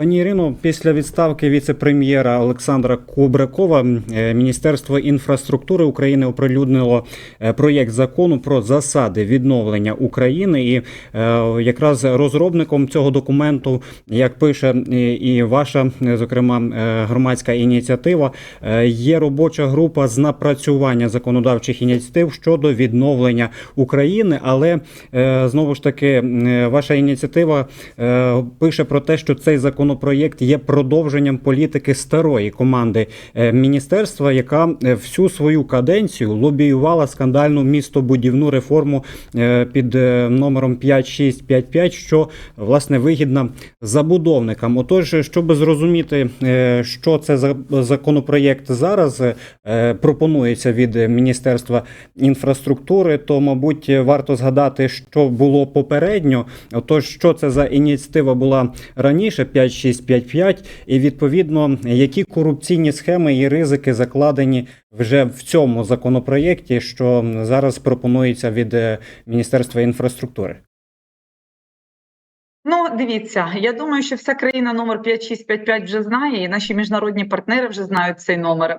Пані Ірино, після відставки віце-прем'єра Олександра Кубракова е, Міністерство інфраструктури України оприлюднило е, проєкт закону про засади відновлення України. І е, якраз розробником цього документу, як пише і- ваша, зокрема, громадська ініціатива, є робоча група з напрацювання законодавчих ініціатив щодо відновлення України. Але знову ж таки, ваша ініціатива пише про те, що цей законопроєкт є продовженням політики старої команди е, міністерства, яка е, всю свою каденцію лобіювала скандальну містобудівну реформу е, під номером 5655, що власне вигідна забудовникам. Отож, щоб зрозуміти, що це за законопроєкт зараз пропонується від Міністерства інфраструктури, то мабуть варто згадати, що було попередньо. Отож, що це за ініціатива була раніше 5655, і відповідно які корупційні схеми і ризики закладені вже в цьому законопроєкті, що зараз пропонується від е, Міністерства інфраструктури. Ну, дивіться, я думаю, що вся країна номер 5655 вже знає, і наші міжнародні партнери вже знають цей номер.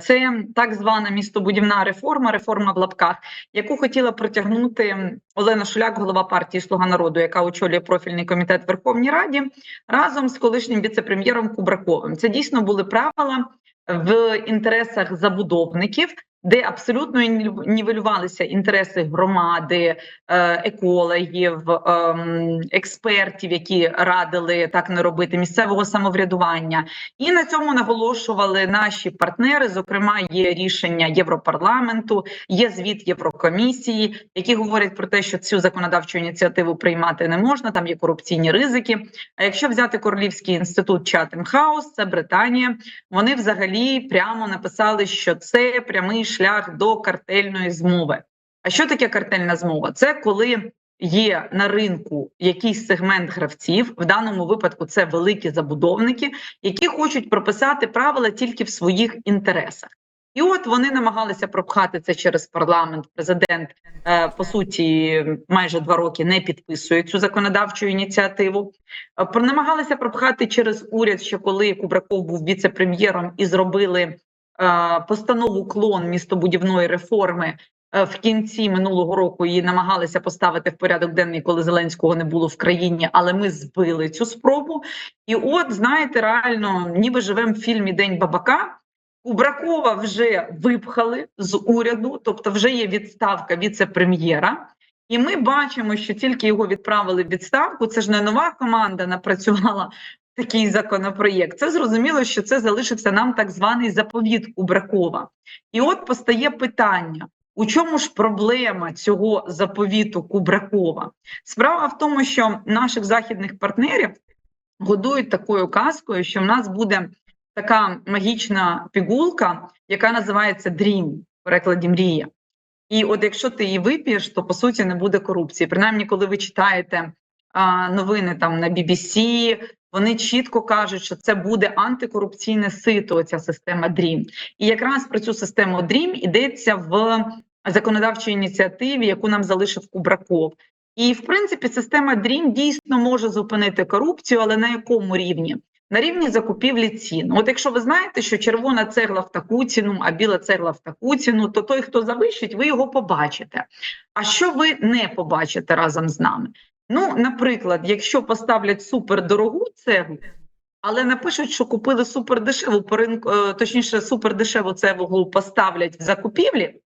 Це так звана містобудівна реформа, реформа в лапках, яку хотіла протягнути Олена Шуляк, голова партії Слуга народу, яка очолює профільний комітет Верховній Раді, разом з колишнім віце-прем'єром Кубраковим. Це дійсно були правила в інтересах забудовників. Де абсолютно нівелювалися інтереси громади, е, екологів, ем, експертів, які радили так не робити, місцевого самоврядування, і на цьому наголошували наші партнери. Зокрема, є рішення Європарламенту, є звіт Єврокомісії, які говорять про те, що цю законодавчу ініціативу приймати не можна. Там є корупційні ризики. А якщо взяти Королівський інститут Чатем Хаус, це Британія, вони взагалі прямо написали, що це прямий шлях до картельної змови. А що таке картельна змова? Це коли є на ринку якийсь сегмент гравців, в даному випадку це великі забудовники, які хочуть прописати правила тільки в своїх інтересах. І от вони намагалися пропхати це через парламент. Президент е, по суті майже два роки не підписує цю законодавчу ініціативу. Е, намагалися пропхати через уряд, що коли Кубраков був віце-прем'єром і зробили постанову клон містобудівної реформи. е, В кінці минулого року її намагалися поставити в порядок денний, коли Зеленського не було в країні, але ми збили цю спробу. І от знаєте, реально, ніби живемо в фільмі День бабака. Кубракова вже випхали з уряду, тобто вже є відставка віце-прем'єра. І ми бачимо, що тільки його відправили в відставку. Це ж не нова команда напрацювала такий законопроєкт. Це зрозуміло, що це залишився нам так званий заповіт Кубракова. І от постає питання: у чому ж проблема цього заповіту Кубракова? Справа в тому, що наших західних партнерів годують такою казкою, що в нас буде така магічна пігулка, яка називається Dream, в перекладі мрія. І от якщо ти її вип'єш, то по суті не буде корупції. Принаймні, коли ви читаєте а, новини там на BBC, вони чітко кажуть, що це буде антикорупційне сито. Ця система DREAM. І якраз про цю систему DREAM йдеться в законодавчій ініціативі, яку нам залишив Кубраков. І в принципі, система DREAM дійсно може зупинити корупцію, але на якому рівні? На рівні закупівлі цін. От якщо ви знаєте, що червона цегла в таку ціну, а біла цегла в таку ціну, то той, хто завищить, ви його побачите. А що ви не побачите разом з нами? Ну, наприклад, якщо поставлять супердорогу цеглу, але напишуть, що купили супердешеву по ринку, е, точніше, супердешеву цеглу поставлять в закупівлі,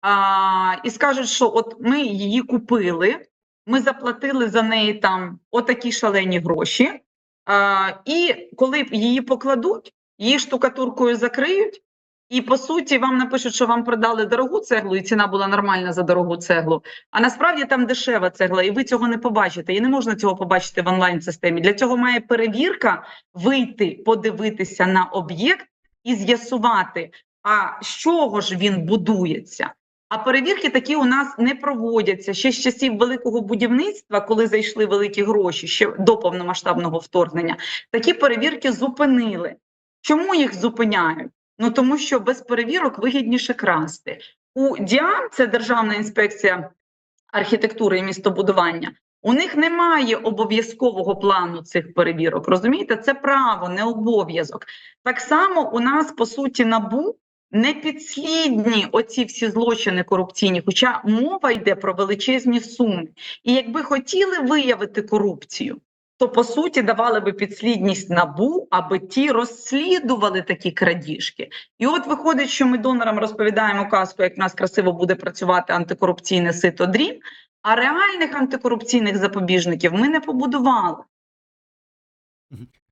а, і скажуть, що от ми її купили, ми заплатили за неї там отакі шалені гроші. А, і коли її покладуть, її штукатуркою закриють, і по суті вам напишуть, що вам продали дорогу цеглу, і ціна була нормальна за дорогу цеглу. А насправді там дешева цегла, і ви цього не побачите. І не можна цього побачити в онлайн системі. Для цього має перевірка вийти, подивитися на об'єкт і з'ясувати, а з чого ж він будується. А перевірки такі у нас не проводяться ще з часів великого будівництва, коли зайшли великі гроші ще до повномасштабного вторгнення. Такі перевірки зупинили. Чому їх зупиняють? Ну тому що без перевірок вигідніше красти. У ДІАМ, це Державна інспекція архітектури і містобудування, У них немає обов'язкового плану цих перевірок. Розумієте, це право, не обов'язок. Так само у нас по суті набу не підслідні оці всі злочини корупційні, хоча мова йде про величезні суми. І якби хотіли виявити корупцію, то по суті давали би підслідність набу, аби ті розслідували такі крадіжки. І от виходить, що ми донорам розповідаємо казку, як в нас красиво буде працювати антикорупційне сито дрім, а реальних антикорупційних запобіжників ми не побудували.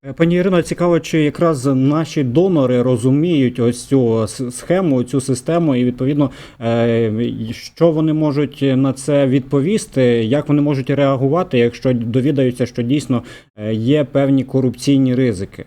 Е, Пані Ірино, цікаво, чи якраз наші донори розуміють ось цю схему, цю систему, і відповідно, е, що вони можуть на це відповісти, як вони можуть реагувати, якщо довідаються, що дійсно е, є певні корупційні ризики.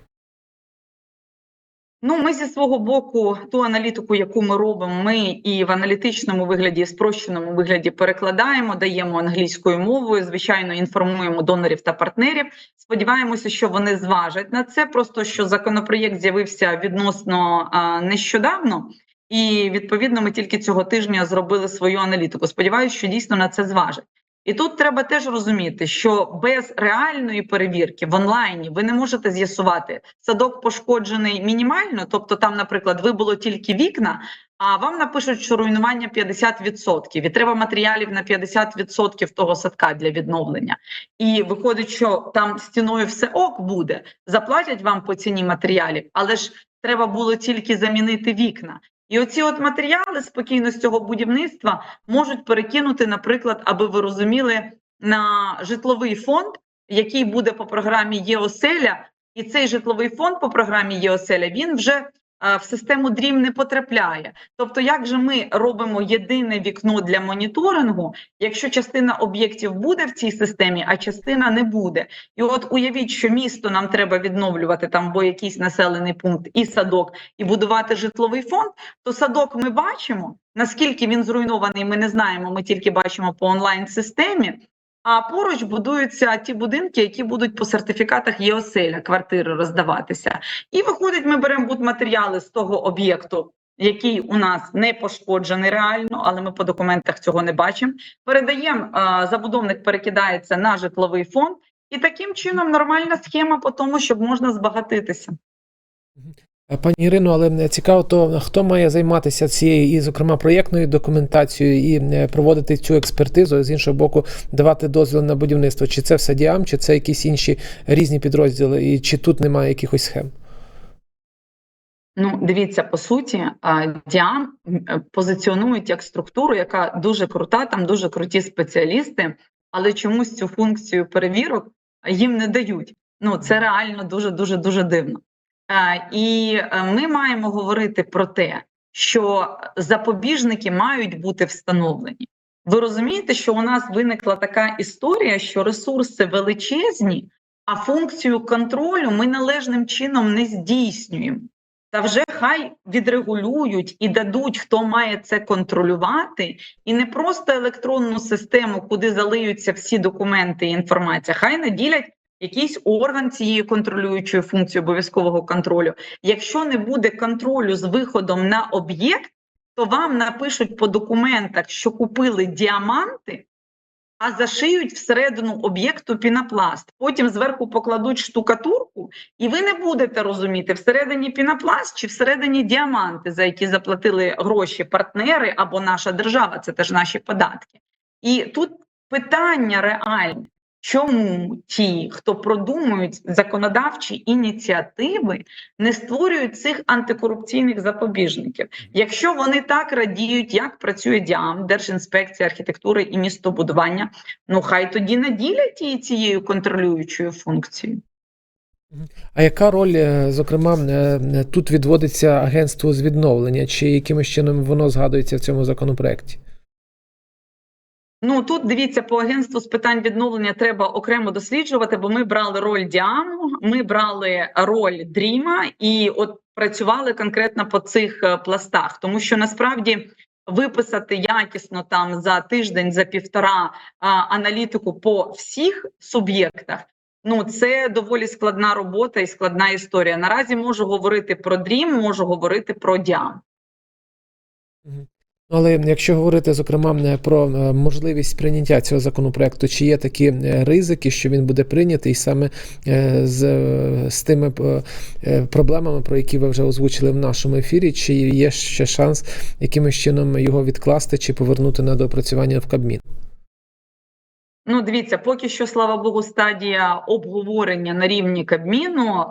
Ну, ми зі свого боку ту аналітику, яку ми робимо, ми і в аналітичному вигляді, і спрощеному вигляді перекладаємо, даємо англійською мовою. Звичайно, інформуємо донорів та партнерів. Сподіваємося, що вони зважать на це. Просто що законопроєкт з'явився відносно а, нещодавно, і відповідно ми тільки цього тижня зробили свою аналітику. Сподіваюся, що дійсно на це зважать. І тут треба теж розуміти, що без реальної перевірки в онлайні ви не можете з'ясувати, садок пошкоджений мінімально, тобто там, наприклад, вибуло тільки вікна, а вам напишуть, що руйнування 50%, і треба матеріалів на 50% того садка для відновлення. І виходить, що там стіною все ок буде, заплатять вам по ціні матеріалів, але ж треба було тільки замінити вікна. І оці от матеріали спокійно з цього будівництва можуть перекинути, наприклад, аби ви розуміли, на житловий фонд, який буде по програмі ЄОСЕЛЯ, і цей житловий фонд по програмі ЄОСЕЛЯ він вже в систему DREAM не потрапляє. Тобто, як же ми робимо єдине вікно для моніторингу, якщо частина об'єктів буде в цій системі, а частина не буде. І от уявіть, що місто нам треба відновлювати там, бо якийсь населений пункт і садок, і будувати житловий фонд, то садок ми бачимо. Наскільки він зруйнований, ми не знаємо. Ми тільки бачимо по онлайн-системі. А поруч будуються ті будинки, які будуть по сертифікатах ЄОСЕЛЯ квартири роздаватися. І виходить, ми беремо будматеріали з того об'єкту, який у нас не пошкоджений реально, але ми по документах цього не бачимо. Передаємо, забудовник перекидається на житловий фонд, і таким чином нормальна схема по тому, щоб можна збагатитися. Е, Пані Ірино, але е, цікаво, то хто має займатися цією, і, зокрема, проєктною документацією і е, проводити цю експертизу, з іншого боку, давати дозвіл на будівництво? Чи це все діам, чи це якісь інші різні підрозділи, і чи тут немає якихось схем? Ну, дивіться, по суті, Діам е, позиціонують як структуру, яка дуже крута, там дуже круті спеціалісти, але чомусь цю функцію перевірок їм не дають. Ну, це реально дуже дуже дуже дивно. І е, ми маємо говорити про те, що запобіжники мають бути встановлені. Ви розумієте, що у нас виникла така історія, що ресурси величезні, а функцію контролю ми належним чином не здійснюємо. Та вже хай відрегулюють і дадуть, хто має це контролювати, і не просто електронну систему, куди залиються всі документи і інформація. Хай наділять якийсь орган цієї контролюючої функції обов'язкового контролю. Якщо не буде контролю з виходом на об'єкт, то вам напишуть по документах, що купили діаманти, а зашиють всередину об'єкту пінопласт. Потім зверху покладуть штукатурку, і ви не будете розуміти, всередині пінопласт чи всередині діаманти, за які заплатили гроші партнери або наша держава, це теж наші податки. І тут питання реальне. Чому ті, хто продумують законодавчі ініціативи, не створюють цих антикорупційних запобіжників? Якщо вони так радіють, як працює ДІАМ, Держінспекція архітектури і містобудування, ну хай тоді наділять її цією контролюючою функцією. А яка роль, е, зокрема, е, тут відводиться агентству з відновлення, чи якимось чином воно згадується в цьому законопроекті? Ну тут дивіться по агентству з питань відновлення треба окремо досліджувати, бо ми брали роль Діаму, ми брали роль Дріма і от працювали конкретно по цих е, пластах, тому що насправді виписати якісно там за тиждень, за півтора а, аналітику по всіх суб'єктах. Ну, це доволі складна робота і складна історія. Наразі можу говорити про Дрім, можу говорити про Діам. Але якщо говорити зокрема про е, можливість прийняття цього законопроекту, чи є такі е, ризики, що він буде прийнятий саме е, з, з тими проблемами, про які ви вже озвучили в нашому ефірі, чи є ще шанс якимось чином його відкласти чи повернути на доопрацювання в Кабмін? Ну, дивіться, поки що, слава Богу, стадія обговорення на рівні Кабміну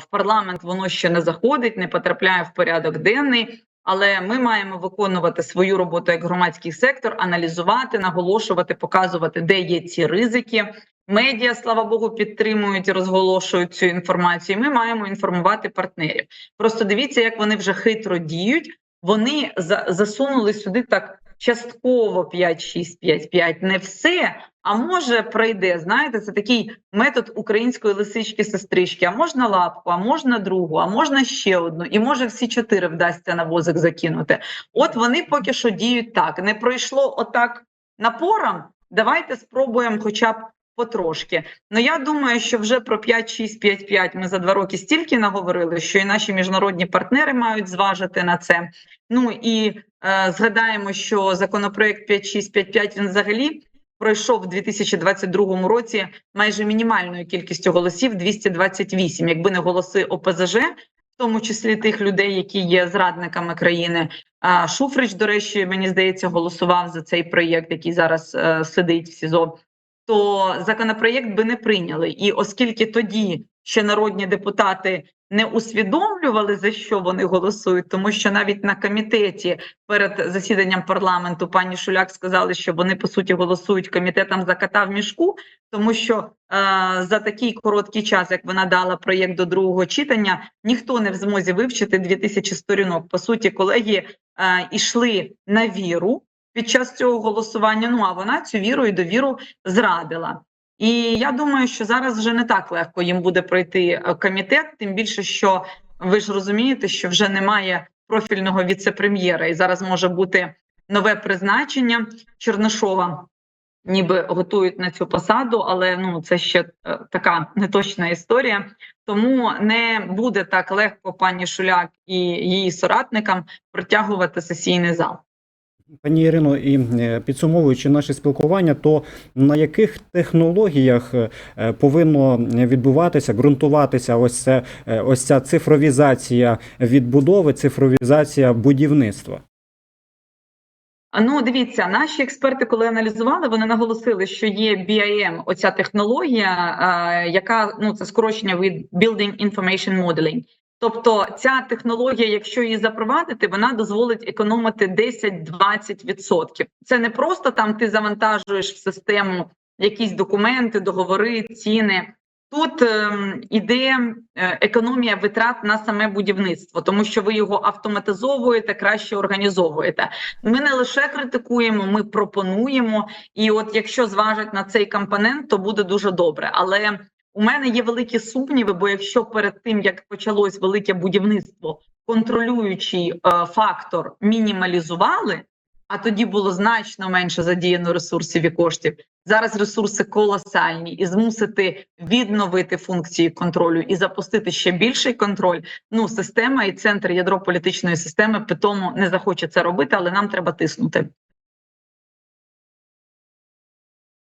в парламент воно ще не заходить, не потрапляє в порядок денний. Але ми маємо виконувати свою роботу як громадський сектор, аналізувати, наголошувати, показувати, де є ці ризики. Медіа, слава Богу, підтримують розголошують цю інформацію. Ми маємо інформувати партнерів. Просто дивіться, як вони вже хитро діють. Вони засунули сюди так частково 5-6-5-5, не все. А може пройде, знаєте, це такий метод української лисички-сестрички. А можна лапку, а можна другу, а можна ще одну, і може всі чотири вдасться на возик закинути. От вони поки що діють так. Не пройшло отак напором. Давайте спробуємо, хоча б потрошки. Ну я думаю, що вже про 5-6-5-5 ми за два роки стільки наговорили, що і наші міжнародні партнери мають зважити на це. Ну і е, згадаємо, що законопроект 5-6-5-5 він взагалі пройшов у 2022 році майже мінімальною кількістю голосів 228, якби не голоси ОПЗЖ, в тому числі тих людей, які є зрадниками країни. Шуфрич, до речі, мені здається, голосував за цей проєкт, який зараз е, сидить в СІЗО. То законопроєкт би не прийняли. І оскільки тоді ще народні депутати не усвідомлювали за що вони голосують, тому що навіть на комітеті перед засіданням парламенту пані Шуляк сказали, що вони по суті голосують комітетом за кота в мішку, тому що е, за такий короткий час, як вона дала проєкт до другого читання, ніхто не в змозі вивчити 2000 сторінок. По суті, колеги е, ішли на віру під час цього голосування. Ну а вона цю віру і довіру зрадила. І я думаю, що зараз вже не так легко їм буде пройти е, комітет, тим більше, що ви ж розумієте, що вже немає профільного віце-прем'єра, і зараз може бути нове призначення Чернишова. Ніби готують на цю посаду, але ну це ще е, така неточна історія. Тому не буде так легко пані Шуляк і її соратникам протягувати сесійний зал. Пані Ірино, і е, підсумовуючи наше спілкування, то на яких технологіях е, повинно відбуватися, ґрунтуватися ось це е, ось ця цифровізація відбудови, цифровізація будівництва? Ну, дивіться, наші експерти, коли аналізували, вони наголосили, що є BIM, оця технологія, яка ну це скорочення від Building Information Modeling. Тобто ця технологія, якщо її запровадити, вона дозволить економити 10-20%. Це не просто там ти завантажуєш в систему якісь документи, договори, ціни. Тут ем, іде е, економія витрат на саме будівництво, тому що ви його автоматизовуєте, краще організовуєте. Ми не лише критикуємо, ми пропонуємо. І от якщо зважать на цей компонент, то буде дуже добре. Але у мене є великі сумніви, бо якщо перед тим як почалось велике будівництво, контролюючий е, фактор мінімалізували, а тоді було значно менше задіяно ресурсів і коштів. Зараз ресурси колосальні, і змусити відновити функції контролю і запустити ще більший контроль. Ну, система і центр ядро політичної системи питому не захоче це робити, але нам треба тиснути.